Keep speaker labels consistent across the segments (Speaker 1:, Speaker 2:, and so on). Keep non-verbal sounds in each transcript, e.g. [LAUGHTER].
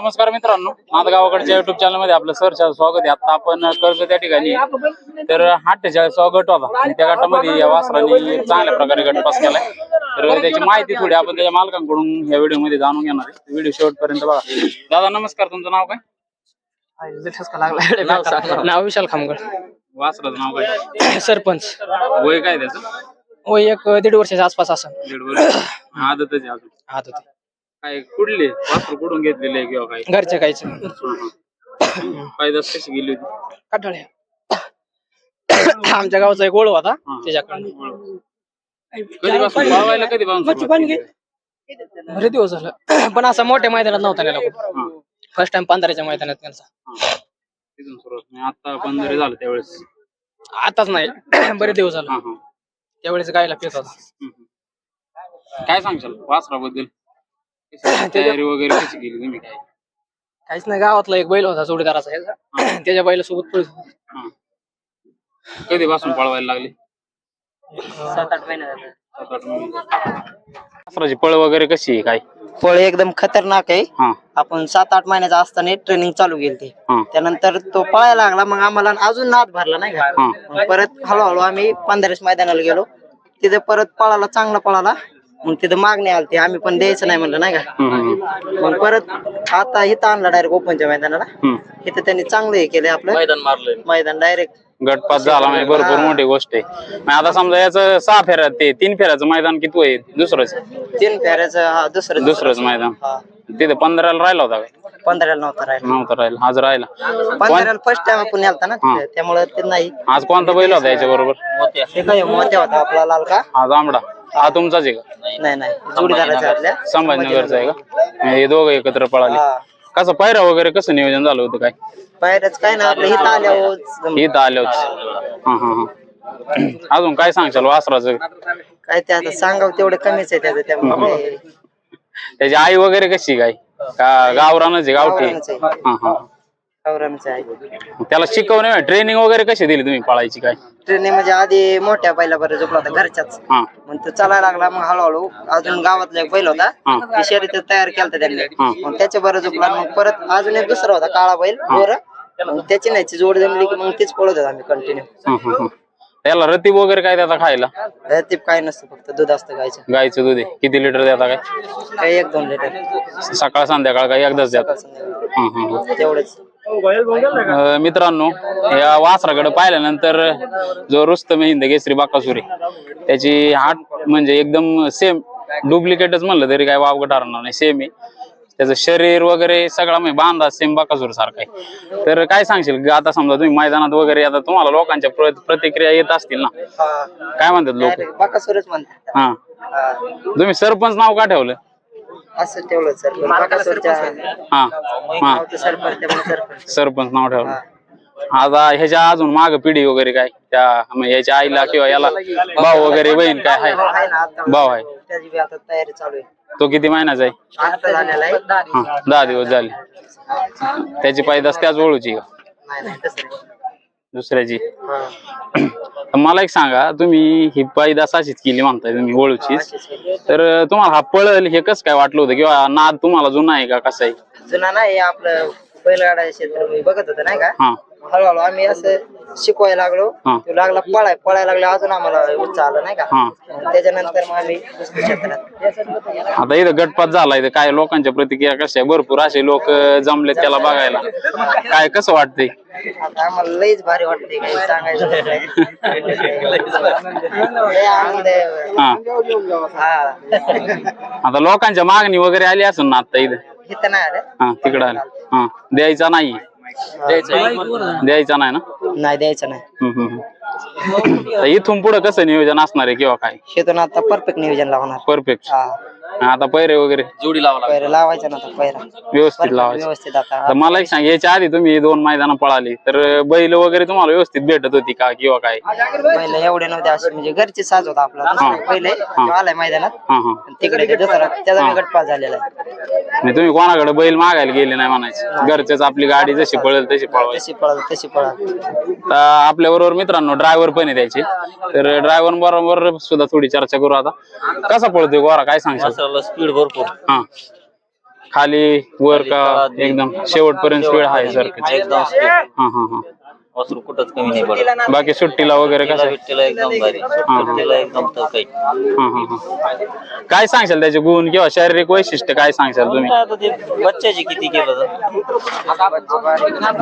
Speaker 1: नमस्कार मित्रांनो. नांदगावाकडच्या युट्यूब चॅनलमध्ये आपलं सहर्ष स्वागत आहे. आता आपण कर्ज त्या ठिकाणी. तर अठ्ठेचाळीसवा गट होता. आणि त्या गटामध्ये या वासराने चांगल्या प्रकारे गट पास केलाय. तर त्याची माहिती थोडी आपण त्याच्या मालकांकडून या व्हिडिओमध्ये जाणून घेणार आहे. व्हिडिओ शेवटपर्यंत बघा. दादा नमस्कार. तुमचं नाव काय? नाव
Speaker 2: विशाल खामगड
Speaker 1: वासराचं नाव काय?
Speaker 2: सरपंच.
Speaker 1: वय काय त्याचं?
Speaker 2: वय एक दीड वर्षाच्या आसपास असं.
Speaker 1: दीड वर्ष. आदतच
Speaker 2: होते
Speaker 1: काय कुठले? वासर कुठून घेतलेले किंवा काय?
Speaker 2: घरच्या गायचं
Speaker 1: पायदास कशी गेली होती?
Speaker 2: काटाळ्या आमच्या गावचा एक ओळख होता. त्याच्याकडून.
Speaker 1: कधीपासून? पळवायला कधीपासून सुरुवात केली?
Speaker 2: बरे दिवस झालं. पण असा मोठ्या मैदानात नव्हता गेला
Speaker 1: हा.
Speaker 2: फर्स्ट टाइम पंधराच्या मैदानात त्यांचा.
Speaker 1: तिथून सुरुवात नाही. आता पण जरी झालं त्यावेळेस.
Speaker 2: आताच नाही. बरे दिवस झालं.
Speaker 1: हा हा.
Speaker 2: त्यावेळेस गायला पेत होता.
Speaker 1: हम्म. काय सांगशाल? वासराबद्दल. [COUGHS] तयारी वगैरे कशी केली तुम्ही? काय [COUGHS]
Speaker 2: काहीच नाही गावातला एक बैल होता जोडीदाराचा ह्याचा. [COUGHS] त्याच्या बैलासोबत पळत होता.
Speaker 1: हा. कधीपासून पळवायला लागले?
Speaker 2: सात आठ महिने झाले.
Speaker 1: सात आठ महिने. वासराची पळ वगैरे कशी आहे काय?
Speaker 3: फळ एकदम खतरनाक आहे.
Speaker 1: हा.
Speaker 3: आपण सात आठ महिन्याचा असताना ट्रेनिंग चालू केली ते
Speaker 1: हा.
Speaker 3: त्यानंतर तो पळायला लागला मग आम्हाला अजून नाद भरला नाही का?
Speaker 1: हा.
Speaker 3: मग परत हळूहळू आम्ही पंधराच मैदानाला गेलो. तिथे परत पळाला चांगला पळाला. मग तिथे मागणी आली आम्ही पण द्यायचं नाही म्हणलं नाही का? मग परत आता इथं आणला डायरेक्ट ओपनच्या मैदानाला.
Speaker 1: हम्म.
Speaker 3: इथं त्यांनी चांगलं हे केलं आपलं. मैदान मारलं मैदान डायरेक्ट
Speaker 1: गटपास झाला म्हणजे भरपूर मोठी गोष्ट आहे. मग आता समजा याचं सहा फेऱ्या ते तीन फेऱ्याचं मैदान किती आहे दुसरंच.
Speaker 3: तीन फेऱ्याचं हा दुसरं
Speaker 1: दुसरंच मैदान.
Speaker 3: हा.
Speaker 1: तिथे पंधराला राहिला होता काय
Speaker 3: पंधराला नव्हता राहिला.
Speaker 1: नव्हता राहिला आज राहिला.
Speaker 3: पंधराला फर्स्ट टाइम आपण नेलता ना तिथे. त्यामुळे ते नाही.
Speaker 1: आज कोणता बैल होता याच्या बरोबर
Speaker 3: ते काय मोठ्या होता आपला लाल का?
Speaker 1: आज आंबडा हा तुमचाच आहे का?
Speaker 3: नाही नाही. जोडीदाराच्या आपल्या.
Speaker 1: संभाजीनगरचा आहे का? हे दोघं एकत्र पळाले.
Speaker 3: हा.
Speaker 1: कसं पायरा वगैरे कसं नियोजन झालं होतं काय?
Speaker 3: बाहेरच काय ना आपलं इथं आल्यावर
Speaker 1: इथं आले होते हा हा हा. [CLEARS THROAT] अजून काय सांगशाल वासराचं
Speaker 3: काय ते आता सांगावं तेवढं कमीच आहे त्याचं त्यामुळे
Speaker 1: त्याची आई वगैरे कशी काय? का गावरानच आहे गावठी?
Speaker 3: गावरानच आहे.
Speaker 1: हा हा.
Speaker 3: आहे.
Speaker 1: त्याला शिकवणे ट्रेनिंग वगैरे कशी दिली तुम्ही पळायची काय?
Speaker 3: ट्रेनिंग म्हणजे आधी मोठ्या बैला बरं झोपला होता घरच्याच.
Speaker 1: हा.
Speaker 3: मग तो चालायला लागला मग हळूहळू अजून गावातला एक बैल होता.
Speaker 1: हा.
Speaker 3: ते शर्यत तयार केलता त्यांनी. मग त्याच्या बरं झोपला मग परत अजून एक दुसरा होता काळा बैल गोर मग त्याची नाही जोड जमली की मग तीच पळत होता आम्ही कंटिन्यू
Speaker 1: हा, हा, हा. त्याला रतीब वगैरे काय देता खायला?
Speaker 3: ते काय नसतं फक्त दूध असतं गायचं.
Speaker 1: गायचं दूध आहे. किती लिटर देता काय?
Speaker 3: काही एक दोन लिटर
Speaker 1: सकाळ संध्याकाळ काय एकदाच देता? हा, हा, हा.
Speaker 3: तेवढेच.
Speaker 1: अं, मित्रांनो या वासराकडे पाहिल्यानंतर जो रुस्तम हिंद केसरी बाकासुरी त्याची हाट म्हणजे एकदम सेम डुप्लिकेटच म्हणलं तरी काय वावगं ठरणार नाही सेम आहे. त्याचं शरीर वगैरे सगळा म्हणजे बांधा सेम बाकासूर सारखा आहे. तर काय सांगशील आता समजा तुम्ही मैदानात वगैरे आता तुम्हाला लोकांच्या प्र- प्रतिक्रिया येत असतील ना? काय म्हणतात लोक?
Speaker 3: बाकासुरच म्हणतात.
Speaker 1: हा.
Speaker 3: हा.
Speaker 1: तुम्ही सरपंच नाव का ठेवलं?
Speaker 3: असं ठेवलं
Speaker 1: हा हा.
Speaker 3: सरपंच
Speaker 1: नाव ठेवलं. आता ह्याच्या अजून माग पिढी वगैरे काय? त्या म्हणजे याच्या आईला किंवा याला भाऊ वगैरे बहीण काय आहे? भाऊ आहे
Speaker 3: त्याची बी आता तयारी चालू आहे.
Speaker 1: तो किती महिन्याचा आहे?
Speaker 3: आता झालेला आहे.
Speaker 1: हा दहा दिवस झाले. त्याची पायदास त्याच ओळूची का?
Speaker 3: नाही नाही तसं नाही.
Speaker 1: दुसऱ्याची.
Speaker 3: हा. [CLEARS THROAT]
Speaker 1: तर मला एक सांगा तुम्ही ही पायदास अशीच केली म्हणताय तुम्ही ओळूचीच. तर तुम्हाला हा पळल हे कसं काय वाटलं होतं? किंवा नाद तुम्हाला जुना आहे का कसा आहे?
Speaker 3: जुना नाही आपलं बैलगाडा क्षेत्र मी बघत होतो नाही का?
Speaker 1: हा.
Speaker 3: हळूहळू आम्ही असं शिकवायला लागलो.
Speaker 1: हा.
Speaker 3: तो लागला पळाय पळायला लागला अजून आम्हाला उत्साह आला नाही का?
Speaker 1: हा.
Speaker 3: त्याच्यानंतर मग आम्ही क्षेत्रात
Speaker 1: आता इथं गटपात झाला इथं काय लोकांच्या प्रतिक्रिया कशा आहे भरपूर असे लोक जमले त्याला बघायला. काय कसं वाटतंय?
Speaker 3: आता आम्हाला लईच भारी वाटते काही सांगायचं नाही. लय आनंद आहे.
Speaker 1: हा.
Speaker 3: हा.
Speaker 1: आता लोकांच्या मागणी वगैरे आली असेल ना आता इथं?
Speaker 3: इथं नाही आलं.
Speaker 1: हा तिकडं आली. हा द्यायचा नाही. द्यायचा नाही ना?
Speaker 3: नाही द्यायचं नाही.
Speaker 1: हम्म, हम्म, हम्म. तर इथून पुढे कसं नियोजन असणार आहे किंवा काय?
Speaker 3: शेतून आता परफेक्ट नियोजन लावणार.
Speaker 1: परफेक्ट
Speaker 3: हा.
Speaker 1: आता पैरे वगैरे. जोडी लावा
Speaker 3: लावायचं ना आता पहिला
Speaker 1: व्यवस्थित लावायचं.
Speaker 3: व्यवस्थित आता.
Speaker 1: तर मला एक सांग याच्या आधी तुम्ही दोन मैदान पळाली तर बैल वगैरे तुम्हाला व्यवस्थित भेटत होती का किंवा काय?
Speaker 3: पहिले एवढे नव्हते असे म्हणजे घरचे साज होता आपला. दुसरा पहिले तो आलाय मैदानात.
Speaker 1: हा हा.
Speaker 3: आणि तिकडे ते दुसरा त्याचा मी गटपास झालेला आहे.
Speaker 1: म्हणजे तुम्ही कोणाकडे बैल मागायला गेले नाही म्हणायचं. घरचेच आपली गाडी जशी पळेल तशी पळवायची.
Speaker 3: तशी पळा तशी पळा
Speaker 1: तर आपल्या बरोबर मित्रांनो ड्रायव्हर पण आहे त्याचे. तर ड्रायव्हर बरोबर सुद्धा थोडी चर्चा करू आता. कसा पळतोय गोरा काय सांगशाल?
Speaker 4: स्पीड भरपूर.
Speaker 1: हा. खाली वर का एकदम शेवटपर्यंत स्पीड आहे सर
Speaker 4: एकदम.
Speaker 1: हा हा हा.
Speaker 4: वासरू कुठंच कमी नाही पडत.
Speaker 1: बाकी सुट्टीला वगैरे कसं आहे?
Speaker 4: सुट्टीला एकदम भारी. सुट्टीला एकदम तर काही
Speaker 1: हा हा हा काय सांगशाल त्याचे गुण किंवा शारीरिक वैशिष्ट्य काय सांगशाल तुम्ही?
Speaker 4: आता ते बच्च्याची किती केलं तर?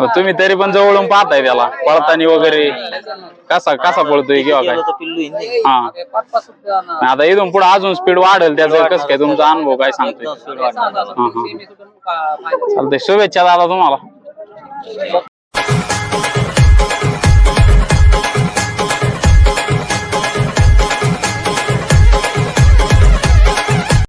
Speaker 1: तुम्ही तरी पण जवळून पाहताय त्याला. पळताना वगैरे. कसा कसा पळतोय किंवा काय?
Speaker 4: केलं तर पिल्लू हिंदी?
Speaker 1: हा. आता इथून पुढे अजून स्पीड वाढेल त्याचं. कसं काय तुमचा अनुभव काय सांगतोय?
Speaker 4: एकदम स्पीड वाटणार
Speaker 1: हा हा चालतंय. शुभेच्छा दादा तुम्हाला.